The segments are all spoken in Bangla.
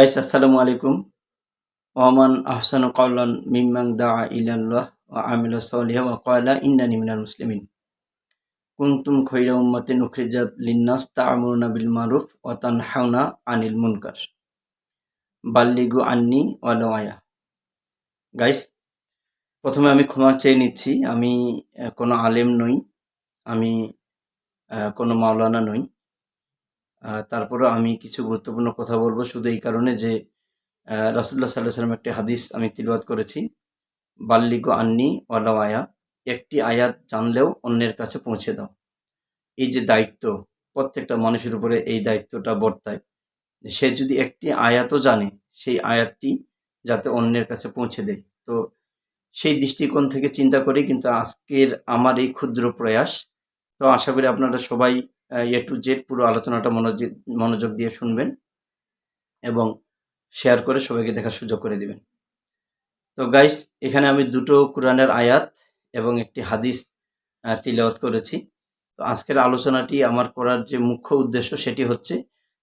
গাইস আসসালামু আলাইকুম ওমান আহসানু কওলান মিম্মান দাআ ইলাল্লাহ ওয়া আমিলা সলিহা ওয়া ক্বালা ইন্নানি মিনাল মুসলিমিন কুনতুম খায়রা উম্মাতিন উখরিজাত লিন-নাস তা'মুরুনা বিল মারুফ ওয়া তানহাউনা আনিল মুনকার বাল্লিগু আন্নি ওয়ালাউ আয়া গাইস প্রথমে আমি ক্ষমা চেয়ে নিচ্ছি। আমি কোনো আলেম নই। আমি কোনো মাওলানা নই। আহ, তারপরেও আমি কিছু গুরুত্বপূর্ণ কথা বলব। শুধু এই কারণে যে সাল্লাল্লাহু আলাইহি সাল্লাম একটি হাদিস আমি তিলাওয়াত করেছি। বাল্লিগু আন্নি ওয়ালাউ আয়া একটি আয়াত জানলেও অন্যের কাছে পৌঁছে দাও। এই যে দায়িত্ব প্রত্যেকটা মানুষের উপরে এই দায়িত্বটা বর্তায়। সে যদি একটি আয়াতও জানে সেই আয়াতটি যাতে অন্যের কাছে পৌঁছে দেয়। তো সেই দৃষ্টিকোণ থেকে চিন্তা করি কিন্তু আজকের আমার এই ক্ষুদ্র প্রয়াস তো আশা করি আপনারা সবাই এ টু জেড পুরো আলোচনাটা মনোযোগ মনোযোগ দিয়ে শুনবেন এবং শেয়ার করে সবাইকে দেখার সুযোগ করে দিবেন। তো গাইস এখানে আমি দুটো কোরআনের আয়াত এবং একটি হাদিস তিলাওয়াত করেছি। তো আজকের আলোচনাটি আমার করার যে মুখ্য উদ্দেশ্য সেটি হচ্ছে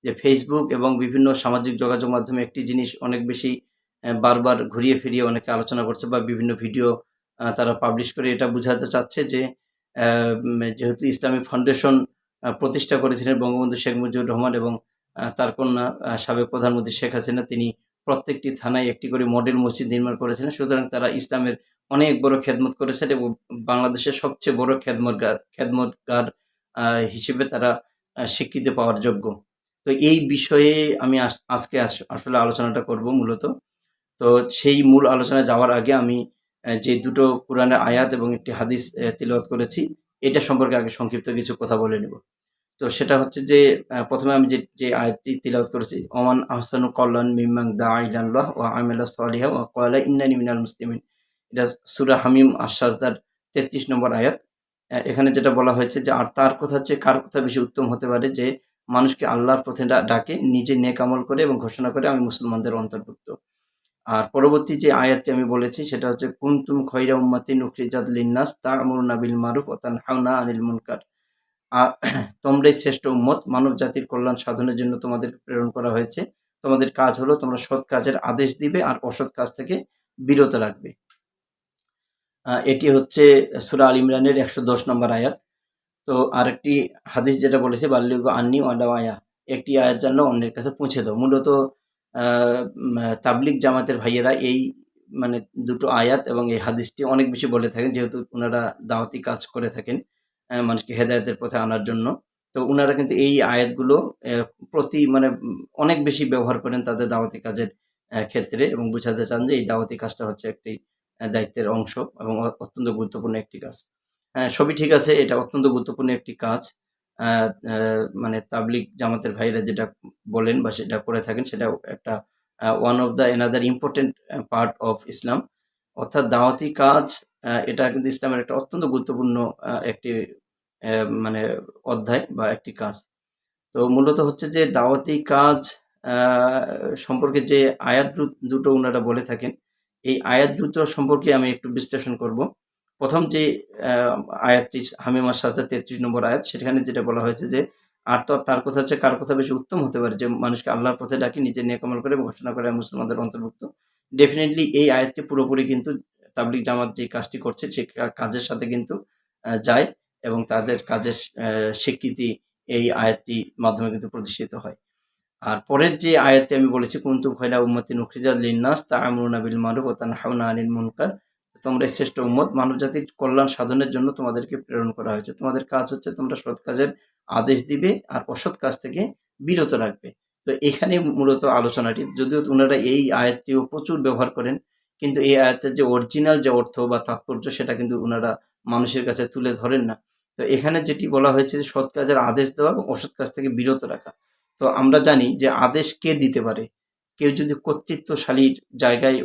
যে ফেসবুক এবং বিভিন্ন সামাজিক যোগাযোগ মাধ্যমে একটি জিনিস অনেক বেশি বারবার ঘুরিয়ে ফিরিয়ে অনেকে আলোচনা করছে বা বিভিন্ন ভিডিও তারা পাবলিশ করে এটা বোঝাতে চাচ্ছে যে যেহেতু ইসলামিক ফাউন্ডেশন প্রতিষ্ঠা করেছিলেন বঙ্গবন্ধু শেখ মুজিবুর রহমান এবং তার কন্যা সাবেক প্রধানমন্ত্রী শেখ হাসিনা। তিনি প্রত্যেকটি থানায় একটি করে মডেল মসজিদ নির্মাণ করেছিলেন। সুতরাং তারা ইসলামের অনেক বড় খেদমত করেছেন এবং বাংলাদেশের সবচেয়ে বড় খেদমতগার খেদমতগার আহ, হিসেবে তারা স্বীকৃতি পাওয়ার যোগ্য। তো এই বিষয়ে আমি আজ- আজকে আস- আসলে আলোচনাটা করব মূলত। তো সেই মূল আলোচনায় যাওয়ার আগে আমি যে দুটো কোরআনের আয়াত এবং একটি হাদিস তিলাওয়াত করেছি এটা সম্পর্কে আগে সংক্ষিপ্ত কিছু কথা বলে নেব। তো সেটা হচ্ছে যে প্রথমে আমি যে যে আয়াতটি তিলাওয়াত করেছি, ওমান আহসানু কল্যাণ মিম্মাং দা ইলাল্লাহ ও আমিলা সলিহা ও কয়লা ইন্নানি মিনাল মুসলিমিন। এটা সুরা হামিম আশ্বাসদার তেত্রিশ নম্বর আয়াত। এখানে যেটা বলা হয়েছে যে, আর তার কথা হচ্ছে, কার কথা বেশি উত্তম হতে পারে যে, মানুষকে আল্লাহর পথে ডাকে, নিজে নেক আমল করে এবং ঘোষণা করে, আমি মুসলমানদের অন্তর্ভুক্ত। আর পরবর্তী যে আয়াতটি আমি বলেছি, সেটা হচ্ছে, কুনতুম খৈরা উম্মাতিন উখরিজাত লিন্নাস তা'মুরুনা বিল মারুফ ওয়া তানহাউনা আনিল মুনকার। আর তোমরাই শ্রেষ্ঠ উম্মত, মানব জাতির কল্যাণ সাধনের জন্য তোমাদের প্রেরণ করা হয়েছে। তোমাদের কাজ হলো তোমরা সৎ কাজের আদেশ দিবে আর অসৎ কাজ থেকে বিরত রাখবে। এটি হচ্ছে সুরা আল ইমরানের একশো দশ নম্বর আয়াত। তো আরেকটি হাদিস যেটা বলেছে, বাল্লিগ আন্নি আয়া। একটি আয়াত জন্য অন্যের কাছে পৌঁছে দাও। মূলত তাবলিগ জামাতের ভাইয়েরা এই মানে দুটো আয়াত এবং এই হাদিসটি অনেক বেশি বলে থাকেন, যেহেতু ওনারা দাওয়াতি কাজ করে থাকেন। মানুষকে হেদায়তের পথে আনার জন্য। তো ওনারা কিন্তু এই আয়াতগুলো প্রতি মানে অনেক বেশি ব্যবহার করেন তাদের দাওয়াতি কাজের ক্ষেত্রে এবং বুঝাতে চান যে এই দাওয়াতি কাজটা হচ্ছে একটি দায়িত্বের অংশ এবং অত্যন্ত গুরুত্বপূর্ণ একটি কাজ। হ্যাঁ সবই ঠিক আছে, এটা অত্যন্ত গুরুত্বপূর্ণ একটি কাজ। মানে তাবলিগ জামাতের ভাইরা যেটা বলেন বা সেটা করে থাকেন সেটা একটা one of the another important part of Islam অর্থাৎ দাওয়াতি কাজ এটা কিন্তু ইসলামের একটা অত্যন্ত গুরুত্বপূর্ণ একটি মানে অধ্যায় বা একটি কাজ। তো মূলত হচ্ছে যে দাওয়াতি কাজ সম্পর্কে যে আয়াত দুটো ওনারা বলে থাকেন, এই আয়াত দুটো সম্পর্কে আমি একটু বিশ্লেষণ করব। প্রথম যে আয়াতটি, হামিমা সাজদা তেত্রিশ নম্বর আয়াত, সেখানে যেটা বলা হয়েছে যে, আর তো তার কথা হচ্ছে কার কথা বেশি উত্তম হতে পারে? যে মানুষকে আল্লাহর পথে ডাকি নিজে নেকামল করে ঘোষণা করে, মুসলমানদের অন্তর্ভুক্ত। ডেফিনেটলি এই আয়াতটি পুরোপুরি কিন্তু তাবলিগ জামাত যে কাজটি করছে, সে কাজের সাথে কিন্তু যায় এবং তাদের কাজের স্বীকৃতি এই আয়াতটি মাধ্যমে কিন্তু প্রতিষ্ঠিত হয়। আর পরের যে আয়াতটি আমি বলেছি কুনতুম খয়রা উম্মাতিন উখরিজাত লিন্নাস তা'মুরুনা বিল মারুফ ওয়া তানহাউনা আনিল মুনকার, তোমরা শ্রেষ্ঠ উম্মত মানব জাতির কল্যাণ সাধনের জন্য তোমাদেরকে প্রেরণ করা হয়েছে। তোমাদের কাজ হচ্ছে তোমরা সৎ কাজের আদেশ দিবে আর অসৎ কাজ থেকে বিরত রাখবে। তো এখানে মূলত আলোচনাটি। যদিও ওনারা এই আয়াতটিও প্রচুর ব্যবহার করেন কিন্তু এই আয়াতের যে অরিজিনাল যে অর্থ বা তাৎপর্য সেটা কিন্তু ওনারা মানুষের কাছে তুলে ধরেন না। তো এখানে যেটি বলা হয়েছে যে সৎ কাজের আদেশ দেওয়া এবং অসৎ কাজ থেকে বিরত রাখা। তো আমরা জানি যে আদেশ কে দিতে পারে? কেউ যদি কর্তৃত্বশালীর জায়গায়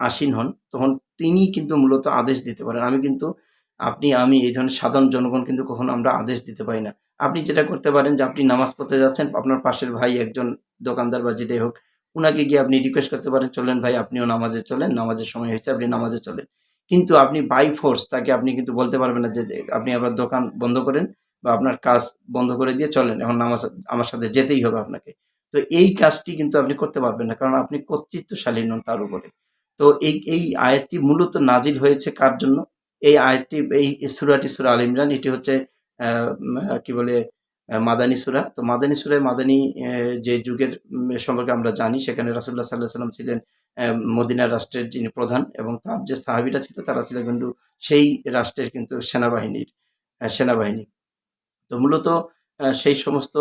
আসীন হন, তখন তিনি কিন্তু মূলত আদেশ দিতে পারেন। আমি কিন্তু, আপনি, আমি এই ধরনের সাধারণ জনগণ কিন্তু কখনো আমরা আদেশ দিতে পারি না। আপনি যেটা করতে পারেন যে আপনি নামাজ পড়তে যাচ্ছেন, আপনার পাশের ভাই একজন দোকানদার বা যেটাই হোক উনাকে গিয়ে আপনি রিকোয়েস্ট করতে পারেন, চলেন ভাই, আপনিও নামাজে চলেন, নামাজের সময় হয়েছে, আপনি নামাজে চলেন। কিন্তু আপনি বাই ফোর্স তাকে আপনি কিন্তু বলতে পারবেন না যে, আপনি আপনার দোকান বন্ধ করেন বা আপনার কাজ বন্ধ করে দিয়ে চলেন, এখন নামাজ, আমার সাথে যেতেই হবে আপনাকে। তো এই কাজটি কিন্তু আপনি করতে পারবেন না, কারণ আপনি কর্তৃত্বশালী নন তার উপরে। তো এই এই আয়াতটি মূলত নাজিল হয়েছে কার জন্য? এই আয়াতটি, এই সুরাটি সুরা আল ইমরান, এটি হচ্ছে কি বলে মাদানী সুরা। তো মাদানী সুরায় মাদানী যে যুগের সম্পর্কে আমরা জানি, সেখানে রাসুল্লাহ সাল্লাহ সাল্লাম ছিলেন মদিনা রাষ্ট্রের যিনি প্রধান এবং তার যে সাহাবিরা ছিল, তারা ছিল কিন্তু সেই রাষ্ট্রের কিন্তু সেনাবাহিনীর সেনাবাহিনী। তো মূলত সেই সমস্ত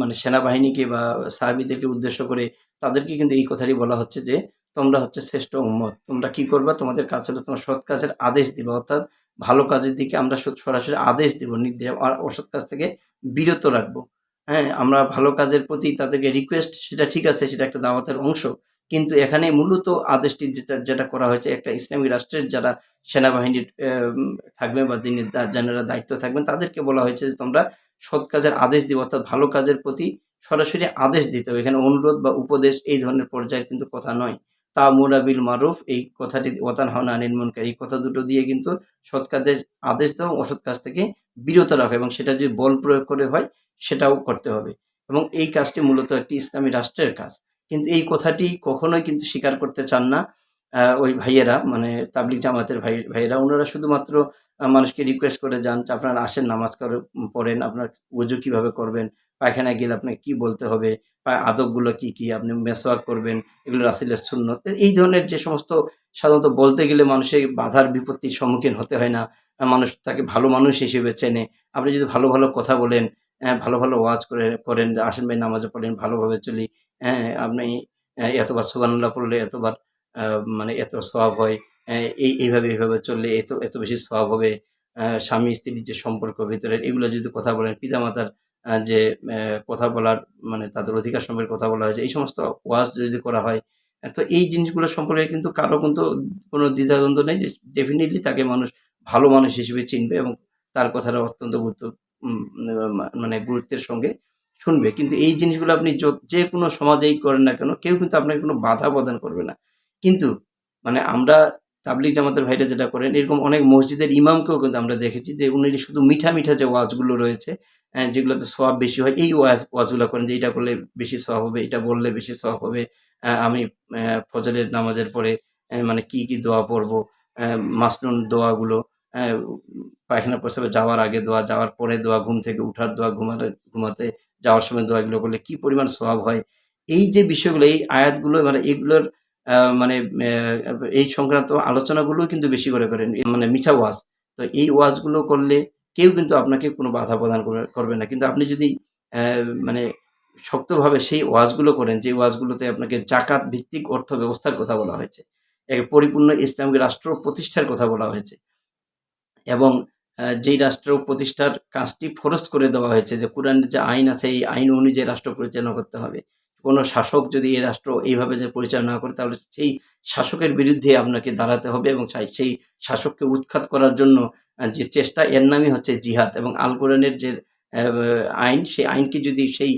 মানে সেনাবাহিনীকে বা সাহাবিদেরকে উদ্দেশ্য করে তাদেরকে কিন্তু এই কথাটি বলা হচ্ছে যে, তোমরা হচ্ছে শ্রেষ্ঠ উম্মত। তোমরা কি করবা? তোমাদের কাজ হলো তোমার সৎ কাজের আদেশ দিবা। অর্থাৎ ভালো কাজের দিকে আমরা সরাসরি আদেশ দিব নির্দেশ আর অসৎ কাজ থেকে বিরত রাখব। হ্যাঁ আমরা ভালো কাজের প্রতি তাদেরকে রিকোয়েস্ট সেটা ঠিক আছে সেটা একটা দাওয়াতের অংশ। কিন্তু এখানে মূলত আদেশটি যেটা যেটা করা হয়েছে একটা ইসলামী রাষ্ট্রের যারা সেনাবাহিনীর আম, থাকবেন বা যিনি যারা দায়িত্ব থাকবেন তাদেরকে বলা হয়েছে যে তোমরা সৎ কাজের আদেশ দিবে অর্থাৎ ভালো কাজের প্রতি সরাসরি আদেশ দিতে হবে। এখানে অনুরোধ বা উপদেশ এই ধরনের পর্যায়ের কিন্তু কথা নয়। তা মুরাবিল মারুফ, এই কথাটি ওতান হন আনিল মুনকার, এই কথা দুটো দিয়ে কিন্তু সৎ কাজের আদেশ দেওয়া অসৎ কাজ থেকে বিরত রাখা এবং সেটা যদি বল প্রয়োগ করে হয়, সেটাও করতে হবে। এবং এই কাজটি মূলত একটি ইসলামী রাষ্ট্রের কাজ। কিন্তু এই কথাটি কখনোই কিন্তু স্বীকার করতে চান না। ওই ভাইয়েরা মানে তাবলিক জামাতের ভাই, ভাইয়েরা, ওনারা শুধুমাত্র মানুষকে রিকোয়েস্ট করে যান যে আপনারা আসেন, নামাজ করে, পড়েন, আপনার উজু কীভাবে করবেন, পায়খানায় গেলে আপনাকে কি বলতে হবে আদবগুলো কি কি, আপনি মেসওয়াক করবেন, এগুলো রাসিলের সুন্নত। এই ধরনের যে সমস্ত, সাধারণত বলতে গেলে মানুষের বাধার বিপত্তির সম্মুখীন হতে হয় না মানুষ তাকে ভালো মানুষ হিসেবে চেনে। আপনি যদি ভালো ভালো কথা বলেন ভালো ভালো ওয়াজ করে, করেন আসেন ভাই, নামাজে পড়েন, ভালোভাবে চলি হ্যাঁ আপনি এতবার সুবানুল্লাহ পড়লে এতবার মানে এত সওয়াব হয় এই, এইভাবে এইভাবে চললে এত এত বেশি স্বভাব হবে স্বামী স্ত্রীর যে সম্পর্ক ভিতরে এগুলো যদি কথা বলেন, পিতামাতার যে কথা বলার মানে তাদের অধিকার সম্পর্কে কথা বলা হয়েছে, এই সমস্ত ওয়াজ যদি করা হয়, তো এই জিনিসগুলো সম্পর্কে কিন্তু কারও কিন্তু কোনো দ্বিধাদ্বন্দ্ব নেই যে ডেফিনেটলি তাকে মানুষ ভালো মানুষ হিসেবে চিনবে এবং তার কথাটা অত্যন্ত গুরুত্ব মানে গুরুত্বের সঙ্গে শুনবে। কিন্তু এই জিনিসগুলো আপনি যে কোনো সমাজেই করেন না কেন, কেউ কিন্তু আপনাকে কোনো বাধা প্রদান করবে না। কিন্তু মানে আমরা তাবলিগ জামাতের ভাইরা যেটা করেন এরকম অনেক মসজিদের ইমামকেও কিন্তু আমরা দেখেছি যে উনি শুধু মিঠা মিঠা যে ওয়াজগুলো রয়েছে যেগুলোতে সওয়াব বেশি হয় এই ওয়াজ ওয়াজগুলো করেন যে এটা করলে বেশি সওয়াব হবে এটা বললে বেশি সওয়াব হবে আমি আহ, ফজরের নামাজের পরে মানে কি কি দোয়া পড়ব মাসনুন দোয়াগুলো পায়খানা প্রস্রাবে যাওয়ার আগে দোয়া যাওয়ার পরে দোয়া ঘুম থেকে উঠার দোয়া ঘুমাতে ঘুমাতে যাওয়ার সময় দোয়াগুলো করলে কি পরিমাণ সওয়াব হয় এই যে বিষয়গুলো এই আয়াতগুলো মানে এগুলোর মানে এই সংক্রান্ত আলোচনাগুলো কিন্তু বেশি করে করেন মানে মিঠা ওয়াজ। তো এই ওয়াজগুলো করলে কেউ কিন্তু আপনাকে কোনো বাধা প্রদান করবে না। কিন্তু আপনি যদি মানে শক্তভাবে সেই ওয়াজগুলো করেন, যে ওয়াজগুলোতে আপনাকে জাকাত ভিত্তিক অর্থ ব্যবস্থার কথা বলা হয়েছে পরিপূর্ণ ইসলামিক রাষ্ট্র প্রতিষ্ঠার কথা বলা হয়েছে, এবং যেই রাষ্ট্র প্রতিষ্ঠার কাজটি ফরজ করে দেওয়া হয়েছে, যে কোরআনের যে আইন আছে, এই আইন অনুযায়ী রাষ্ট্র পরিচালনা করতে হবে কোনো শাসক যদি এই রাষ্ট্র এইভাবে যে পরিচালনা করে, তাহলে সেই শাসকের বিরুদ্ধে আপনাকে দাঁড়াতে হবে এবং সেই শাসককে উৎখাত করার জন্য যে চেষ্টা, এর নামই হচ্ছে জিহাদ এবং আল কোরআনের যে আইন, সেই আইনকে যদি সেই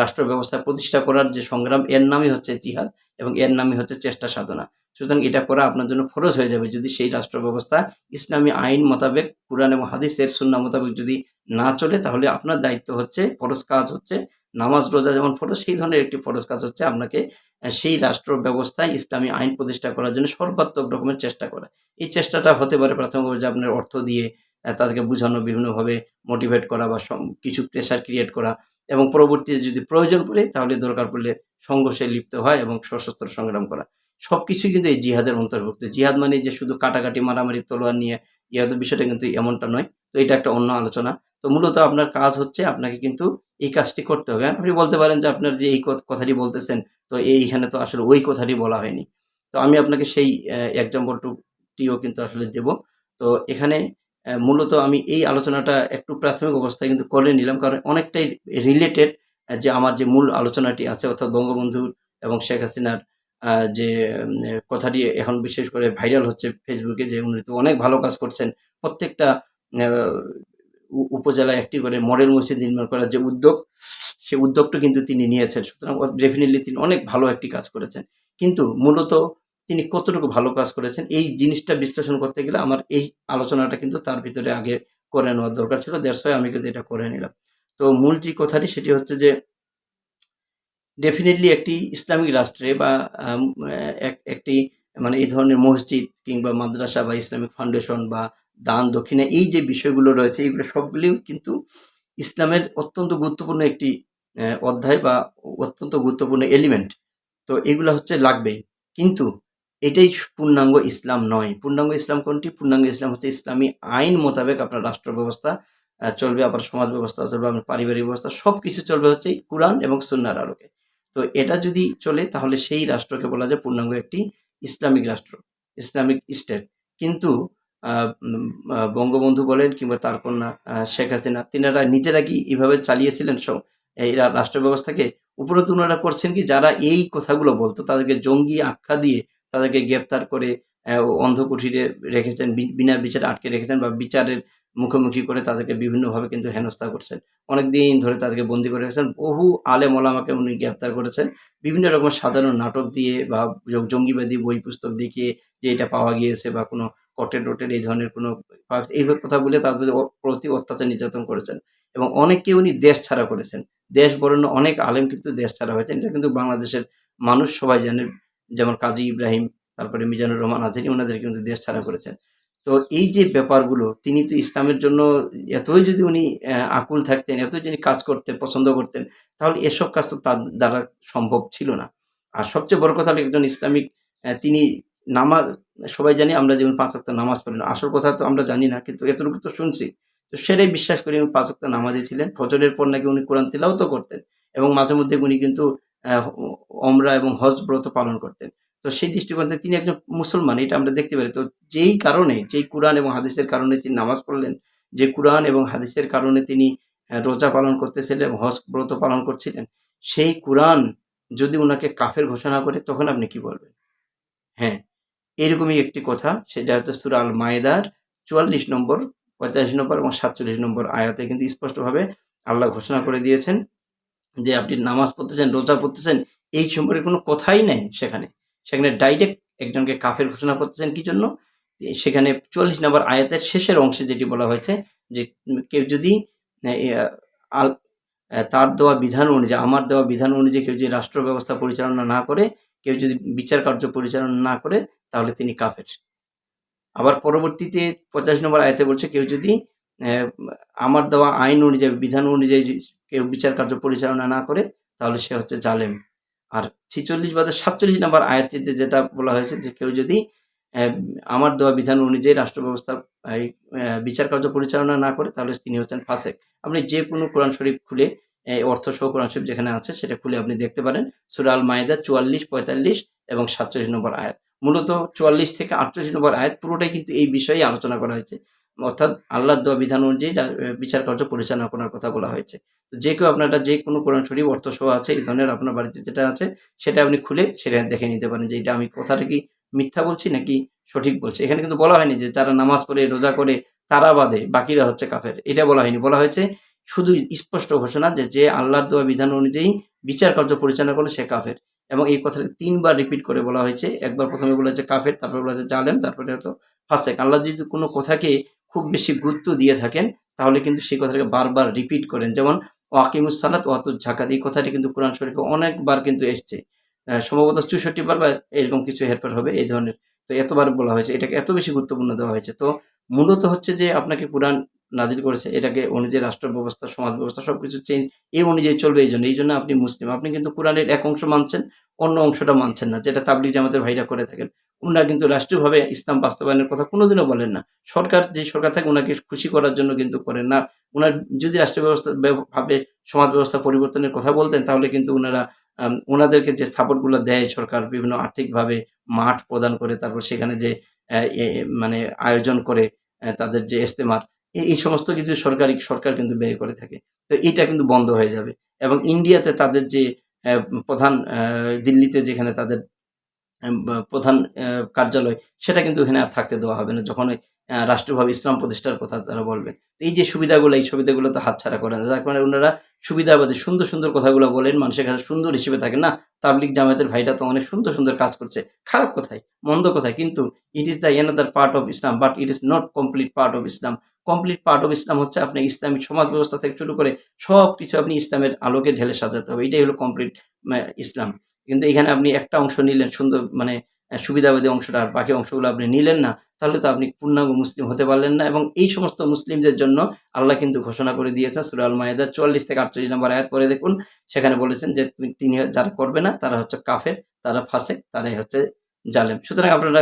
রাষ্ট্র ব্যবস্থা প্রতিষ্ঠা করার যে সংগ্রাম, এর নামই হচ্ছে জিহাদ এবং এর নামই হচ্ছে চেষ্টা সাধনা। সুতরাং এটা করা আপনার জন্য ফরজ হয়ে যাবে যদি সেই রাষ্ট্র ব্যবস্থা ইসলামী আইন মোতাবেক, কোরআন এবং হাদিসের সুন্না মোতাবেক যদি না চলে, তাহলে আপনার দায়িত্ব হচ্ছে, ফরজ কাজ হচ্ছে নামাজ, রোজা যেমন ফরজ, সেই ধরনের একটি ফরজ কাজ হচ্ছে আপনাকে সেই রাষ্ট্র ব্যবস্থায় ইসলামী আইন প্রতিষ্ঠা করার জন্য সর্বাত্মক রকমের চেষ্টা করা। এই চেষ্টাটা হতে পারে প্রাথমিকভাবে যে আপনার অর্থ দিয়ে তাদেরকে বোঝানো, বিভিন্নভাবে মোটিভেট করা বা কিছু প্রেশার ক্রিয়েট করা এবং পরবর্তীতে যদি প্রয়োজন পড়ে, তাহলে দরকার পড়লে সংঘর্ষে লিপ্ত হয় এবং সশস্ত্র সংগ্রাম করা। সব কিছুই কিন্তু এই জিহাদের অন্তর্ভুক্ত। জিহাদ মানে যে শুধু কাটাকাটি, মারামারি, তলোয়ার নিয়ে ইহাদের বিষয়টা কিন্তু এমনটা নয়। তো এটা একটা অন্য আলোচনা। তো মূলত আপনার কাজ হচ্ছে আপনাকে কিন্তু এই কাজটি করতে হবে। আপনি বলতে পারেন যে আপনার যে এই কথাটি বলতেছেন, তো এইখানে তো আসলে ওই কথাটি বলা হয়নি। তো আমি আপনাকে সেই এক্সাম্পলটিও কিন্তু আসলে দেব। তো এখানে মূলত আমি এই আলোচনাটা একটু প্রাথমিক অবস্থায় কিন্তু করে নিলাম। কারণ অনেকটাই রিলেটেড যে আমার যে মূল আলোচনাটি আছে, অর্থাৎ বঙ্গবন্ধু এবং শেখ হাসিনার যে কথাটি এখন বিশেষ করে ভাইরাল হচ্ছে ফেসবুকে, যে উনি তো অনেক ভালো কাজ করছেন। প্রত্যেকটা উপজেলায় একটি করে মডেল মসজিদ নির্মাণ করার যে উদ্যোগ সেই উদ্যোগটা কিন্তু তিনি নিয়েছেন। সুতরাং ডেফিনেটলি তিনি অনেক ভালো একটি কাজ করেছেন। কিন্তু মূলত তিনি কতটুকু ভালো কাজ করেছেন, এই জিনিসটা বিশ্লেষণ করতে গেলে আমার এই আলোচনাটা কিন্তু তার ভিতরে আগে করে নেওয়ার দরকার ছিল দেড়শো আমি কিন্তু এটা করে নিলাম। তো মূল যে কথাটি, সেটি হচ্ছে যে ডেফিনেটলি একটি ইসলামিক রাষ্ট্রে বা এক- একটি মানে এই ধরনের মসজিদ কিংবা মাদ্রাসা বা ইসলামিক ফাউন্ডেশন বা দান, দক্ষিণা, এই যে বিষয়গুলো রয়েছে, এইগুলো সবগুলিও কিন্তু ইসলামের অত্যন্ত গুরুত্বপূর্ণ একটি অধ্যায় বা অত্যন্ত গুরুত্বপূর্ণ এলিমেন্ট তো এগুলো হচ্ছে লাগবেই। কিন্তু এটাই পূর্ণাঙ্গ ইসলাম নয়। পূর্ণাঙ্গ ইসলাম কোনটি? পূর্ণাঙ্গ ইসলাম হচ্ছে ইসলামী আইন মোতাবেক আপনার রাষ্ট্র ব্যবস্থা চলবে আপনার সমাজ ব্যবস্থা চলবে আপনার পারিবারিক ব্যবস্থা সব কিছু চলবে হচ্ছে কোরআন এবং সুন্নার আলোকে। তো এটা যদি চলে, তাহলে সেই রাষ্ট্রকে বলা যায় পূর্ণাঙ্গ একটি ইসলামিক রাষ্ট্র, ইসলামিক স্টেট। কিন্তু বঙ্গবন্ধু বলেন কিংবা তার কন্যা শেখ হাসিনা, তিনারা নিজেরা কি এইভাবে চালিয়েছিলেন? সব এই রা- রাষ্ট্র ব্যবস্থাকে উপরন্তু ওনারা করছেন কি? যারা এই কথাগুলো বলতো, তাদেরকে জঙ্গি আখ্যা দিয়ে তাদেরকে গ্রেপ্তার করে অন্ধকুঠিরে রেখেছেন বিনা বিচারে আটকে রেখেছেন বা বিচারের মুখোমুখি করে তাদেরকে বিভিন্নভাবে কিন্তু হেনস্থা করছেন। অনেক দিন ধরে তাদেরকে বন্দি করে রেখেছেন। বহু আলেম ওলামাকে উনি গ্রেপ্তার করেছেন। বিভিন্ন রকম সাজানো নাটক দিয়ে বা জঙ্গিবাদী বই পুস্তক দেখিয়ে যে এটা পাওয়া গিয়েছে বা কোনো কটের টোটের এই ধরনের কোনো এইভাবে কথা বলে তাদের প্রতি অত্যাচার নির্যাতন করেছেন। এবং অনেককে উনি দেশ ছাড়া করেছেন। দেশ বরণ্য অনেক আলেম কিন্তু দেশ ছাড়া হয়েছেন। এটা কিন্তু বাংলাদেশের মানুষ সবাই জানেন যেমন কাজী ইব্রাহিম, তারপরে মিজানুর রহমান আজহারি ওনাদের কিন্তু দেশ ছাড়া করেছেন। তো এই যে ব্যাপারগুলো, তিনি তো ইসলামের জন্য এতই যদি উনি আকুল থাকতেন, এতই যদি কাজ করতেন, পছন্দ করতেন, তাহলে এসব কাজ তো তার দ্বারা সম্ভব ছিল না। আর সবচেয়ে বড় কথা হলো একজন ইসলামিক তিনি নামাজ, সবাই জানি আমরা যেমন পাঁচ ওয়াক্ত নামাজ পড়ি না, আসল কথা তো আমরা জানি না, কিন্তু এতটুকু তো শুনছি। তো সেটাই বিশ্বাস করি উনি পাঁচ ওয়াক্ত নামাজে ছিলেন, ফজরের পর নাকি উনি কোরআন তিলাও তো করতেন এবং মাঝে মধ্যে উনি কিন্তু অমরা এবং হজ ব্রত পালন করতেন। তো সেই দৃষ্টিকোণ থেকে তিনি একজন মুসলমান, এটা আমরা দেখতে পারি। তো যেই কারণে, যেই কোরআন এবং হাদিসের কারণে তিনি নামাজ পড়লেন, যে কোরআন এবং হাদিসের কারণে তিনি রোজা পালন করতেছিলেন এবং হজ ব্রত পালন করছিলেন, সেই কোরআন যদি ওনাকে কাফের ঘোষণা করে, তখন আপনি কি বলবেন? হ্যাঁ। এরকমই একটি কথা, সেটা হচ্ছে সুরা আল মায়েদার চুয়াল্লিশ নম্বর, পঁয়তাল্লিশ নম্বর এবং সাতচল্লিশ নম্বর আয়াতে কিন্তু স্পষ্টভাবে আল্লাহ ঘোষণা করে দিয়েছেন যে আপনি নামাজ পড়তেছেন, রোজা পড়তেছেন, এই সম্পর্কে কোনো কথাই নেই সেখানে। সেখানে ডাইরেক্ট একজনকে কাফের ঘোষণা করতেছেন কি জন্য? সেখানে চুয়াল্লিশ নম্বর আয়াতের শেষের অংশে যেটি বলা হয়েছে যে কেউ যদি তার দেওয়া বিধান অনুযায়ী, আমার দেওয়া বিধান অনুযায়ী কেউ যদি রাষ্ট্র ব্যবস্থা পরিচালনা না করে কেউ যদি বিচার কার্য পরিচালনা না করে, তাহলে তিনি কাফের। আবার পরবর্তীতে পঞ্চাশ নম্বর আয়াতে বলছে, কেউ যদি আমার দেওয়া আইন অনুযায়ী, বিধান অনুযায়ী কেউ বিচার কার্য পরিচালনা না করে, তাহলে সে হচ্ছে জালেম। আর ছিচল্লিশ বাদে সাতচল্লিশ নম্বর আয়াতটিতে যেটা বলা হয়েছে যে, কেউ যদি আমার দেওয়া বিধান অনুযায়ী রাষ্ট্র ব্যবস্থা বিচার কার্য পরিচালনা না করে, তাহলে তিনি হচ্ছেন ফাসেক। আপনি যে কোনো কোরআন শরীফ খুলে এই অর্থ সহ কোরআন শরীফ যেখানে আছে, সেটা খুলে আপনি দেখতে পারেন। সুরাল মায়েদা চুয়াল্লিশ, পঁয়তাল্লিশ এবং সাতচল্লিশ নম্বর আয়াত। মূলত চুয়াল্লিশ থেকে আটচল্লিশ নম্বর আয়াত পুরোটাই কিন্তু এই বিষয়ে আলোচনা করা হয়েছে। অর্থাৎ আল্লাহ দেওয়া বিধান অনুযায়ী বিচার কার্য পরিচালনা করার কথা বলা হয়েছে। তো যে কেউ আপনারটা যে কোনো কোরআন শরীফ অর্থ সহ আছে, এই ধরনের আপনার বাড়িতে যেটা আছে, সেটা আপনি খুলে সেটা দেখে নিতে পারেন যে এটা আমি কথাটা কি মিথ্যা বলছি নাকি সঠিক বলছি। এখানে কিন্তু বলা হয়নি যে যারা নামাজ পড়ে, রোজা করে, তারা বাদে, বাকিরা হচ্ছে কাফের। এটা বলা হয়নি। বলা হয়েছে শুধু স্পষ্ট ঘোষণা যে যে আল্লাহর দেওয়া বিধান অনুযায়ী বিচার কার্য পরিচালনা করলে সে কাফের। এবং এই কথাটা তিনবার রিপিট করে বলা হয়েছে। একবার প্রথমে বলা হয়েছে কাফের, তারপরে বলা হয়েছে জালেম, তারপরে হলো ফাসেক। আল্লাহ যদি কোনো কথাকে খুব বেশি গুরুত্ব দিয়ে থাকেন, তাহলে কিন্তু সেই কথাটাকে বারবার রিপিট করেন। যেমন ওয়াকিমুস সালাত ওয়াতুজ ঝাকাত এই কথাটি কিন্তু কোরআন শরীফে অনেকবার কিন্তু এসছে। সম্ভবত চৌষট্টি বার বা এরকম কিছু হেরফের হবে এই ধরনের। তো এতবার বলা হয়েছে। এটাকে এত বেশি গুরুত্বপূর্ণ দেওয়া হয়েছে। তো মূলত হচ্ছে যে, আপনাকে কোরআন নাজিল করেছে, এটাকে অনুযায়ী রাষ্ট্র ব্যবস্থা সমাজ ব্যবস্থা সব কিছু চেঞ্জ এই অনুযায়ী চলবে এই জন্য এই জন্য আপনি মুসলিম। আপনি কিন্তু কোরআনের এক অংশ মানছেন, অন্য অংশটা মানছেন না, যেটা তাবলিগ জামাতের ভাইরা করে থাকেন। ওনারা কিন্তু রাষ্ট্রীয়ভাবে ইসলাম বাস্তবায়নের কথা কোনোদিনও বলেন না। সরকার, যে সরকার থাকে ওনাকে খুশি করার জন্য কিন্তু করেন না। ওনার যদি রাষ্ট্র ব্যবস্থা ভাবে সমাজ ব্যবস্থা পরিবর্তনের কথা বলতেন, তাহলে কিন্তু ওনারা ওনাদেরকে যে সাপোর্টগুলো দেয় সরকার বিভিন্ন আর্থিকভাবে মাঠ প্রদান করে, তারপর সেখানে যে মানে আয়োজন করে তাদের যে ইস্তেমার এই সমস্ত কিছু সরকারি, সরকার কিন্তু ব্যয় করে থাকে। তো এটা কিন্তু বন্ধ হয়ে যাবে। এবং ইন্ডিয়াতে তাদের যে প্রধান দিল্লিতে যেখানে তাদের প্রধান কার্যালয়, সেটা কিন্তু এখানে আর থাকতে দেওয়া হবে না। যখন রাষ্ট্রভাবে ইসলাম প্রতিষ্ঠার কথা তারা বলবেন। এই যে সুবিধাগুলো, এই সুবিধাগুলো তো হাতছাড়া করে না। যার কারণে ওনারা সুবিধাবাদী, সুন্দর সুন্দর কথাগুলো বলেন, মানুষের কাছে সুন্দর হিসেবে থাকে না তাবলিক জামায়াতের ভাইটা তো অনেক সুন্দর সুন্দর কাজ করছে। খারাপ কথায় মন্দ কথায় কিন্তু it is the another part of Islam but it is not complete part of Islam complete part of Islam হচ্ছে আপনি ইসলামিক সমাজ ব্যবস্থা থেকে শুরু করে সব কিছু আপনি ইসলামের আলোকে ঢেলে সাজাতে হবে। এটাই হলো কমপ্লিট ইসলাম। কিন্তু এখানে আপনি একটা অংশ নিলেন, সুন্দর মানে সুবিধাবাদী অংশটা, আর বাকি অংশগুলো আপনি নিলেন না, তাহলে তো আপনি পূর্ণাঙ্গ মুসলিম হতে পারলেন না। এবং এই সমস্ত মুসলিমদের জন্য আল্লাহ কিন্তু ঘোষণা করে দিয়েছেন, সুরা আল মায়েদা চুয়াল্লিশ থেকে আটচল্লিশ নম্বর আয়াত করে দেখুন। সেখানে বলেছেন যে তিনি যারা করবে না, তারা হচ্ছে কাফের, তারা ফাঁসে তারাই হচ্ছে জালেম। সুতরাং আপনারা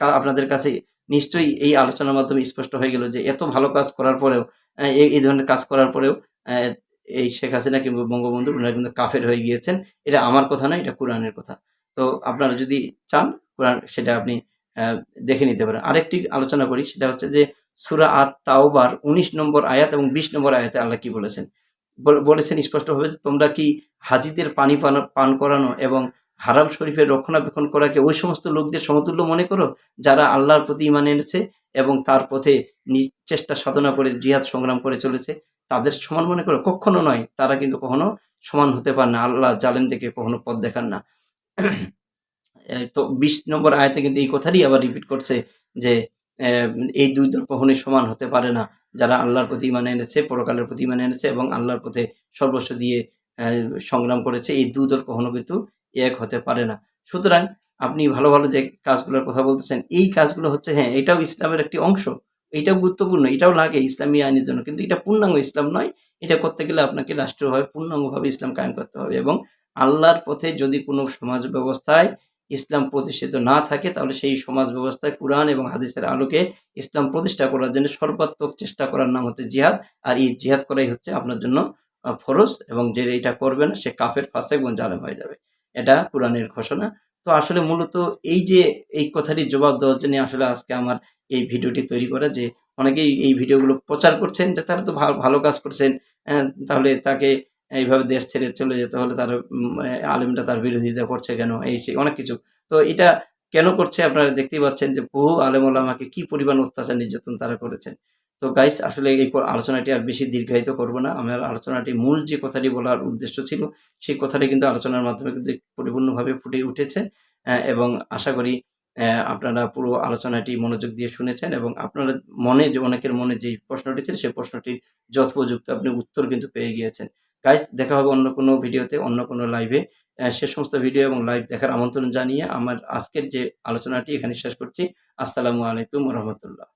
আপনাদের কাছে নিশ্চয়ই এই আলোচনার মাধ্যমে স্পষ্ট হয়ে গেল যে এত ভালো কাজ করার পরেও এই ধরনের কাজ করার পরেও এই শেখ হাসিনা কিংবা বঙ্গবন্ধু ওনারা কিন্তু কাফের হয়ে গিয়েছেন। এটা আমার কথা নয়, এটা কোরআনের কথা। তো আপনারা যদি চান, কোরআন সেটা আপনি দেখে নিতে পারেন। আরেকটি আলোচনা করি, সেটা হচ্ছে যে সুরা আত তাওবার উনিশ নম্বর আয়াত এবং বিশ নম্বর আয়াতে আল্লাহ কি বলেছেন? বলেছেন স্পষ্টভাবে তোমরা কি হাজিদের পানি পান পান করানো এবং হারাম শরীফের রক্ষণাবেক্ষণ করাকে ওই সমস্ত লোকদের সমতুল্য মনে করো? যারা আল্লাহর প্রতি ইমান এনেছে এবং তার পথে নিজ চেষ্টা সাধনা করে জিহাদ সংগ্রাম করে চলেছে, তাদের সমান মনে করো? কখনো নয়। তারা কিন্তু কখনো সমান হতে পারে না। আল্লাহ জালেম থেকে কখনো পথ দেখান না। তো বিশ নম্বর আয়তে কিন্তু এই কথারই আবার রিপিট করছে যে এই দুই দল কখনোই সমান হতে পারে না। যারা আল্লাহর প্রতি মানে এনেছে, পরকালের প্রতি মানে এনেছে এবং আল্লাহর পথে সর্বস্ব দিয়ে সংগ্রাম করেছে, এই দুই দল কখনো কিন্তু এক হতে পারে না। সুতরাং আপনি ভালো ভালো যে কাজগুলোর কথা বলতেছেন, এই কাজগুলো হচ্ছে হ্যাঁ এটাও ইসলামের একটি অংশ, এটাও গুরুত্বপূর্ণ, এটাও লাগে ইসলামী আইনের জন্য, কিন্তু এটা পূর্ণাঙ্গ ইসলাম নয়, এটা করতে গেলে আপনাকে রাষ্ট্রীয়ভাবে, পূর্ণাঙ্গভাবে ইসলাম কায়েম করতে হবে এবং আল্লাহর পথে যদি কোনো সমাজ ব্যবস্থায় ইসলাম প্রতিষ্ঠিত না থাকে, তাহলে সেই সমাজ ব্যবস্থায় কোরআন এবং হাদিসের আলোকে ইসলাম প্রতিষ্ঠা করার জন্য সর্বাত্মক চেষ্টা করার নাম হচ্ছে জিহাদ, আর এই জিহাদ করাই হচ্ছে আপনার জন্য ফরজ এবং যে এটা করবে না, সে কাফের ফাঁসে এবং জালেম হয়ে যাবে। এটা কোরআনের ঘোষণা। তো আসলে মূলত এই যে এই কথাটি জবাব দেওয়ার জন্য আসলে আজকে আমার এই ভিডিওটি তৈরি করা যে অনেকেই এই ভিডিওগুলো প্রচার করছেন, যে তারা তো ভালো ভালো কাজ করছেন তাহলে তাকে এইভাবে দেশ ছেড়ে চলে যেতে হলে তার আলেমটা তার বিরোধিতা করছে কেন? এই সেই অনেক কিছু। তো এটা কেন করছে আপনারা দেখতেই পাচ্ছেন যে বহু আলেম ওলামাকে কি পরিমাণ অত্যাচার নির্যাতন তারা করেছেন। তো গাইস আসলে এই আলোচনাটি আর বেশি দীর্ঘায়িত করব না। আমার আলোচনাটি মূল যে কথাটি বলার উদ্দেশ্য ছিল, সেই কথাটি কিন্তু আলোচনার মাধ্যমে কিন্তু পরিপূর্ণভাবে ফুটে উঠেছে এবং আশা করি আপনারা পুরো আলোচনাটি মনোযোগ দিয়ে শুনেছেন এবং আপনারা মনে যে, অনেকের মনে যে প্রশ্নটি ছিল, সেই প্রশ্নটির যথোপযুক্ত আপনি উত্তর কিন্তু পেয়ে গিয়েছেন। গাইস দেখা হবে অন্য কোনো ভিডিওতে, অন্য কোনো লাইভে সে সমস্ত ভিডিও এবং লাইভ দেখার আমন্ত্রণ জানিয়ে আমার আজকের যে আলোচনাটি এখানে শেষ করছি। আসসালামু আলাইকুম রহমতুল্লাহ।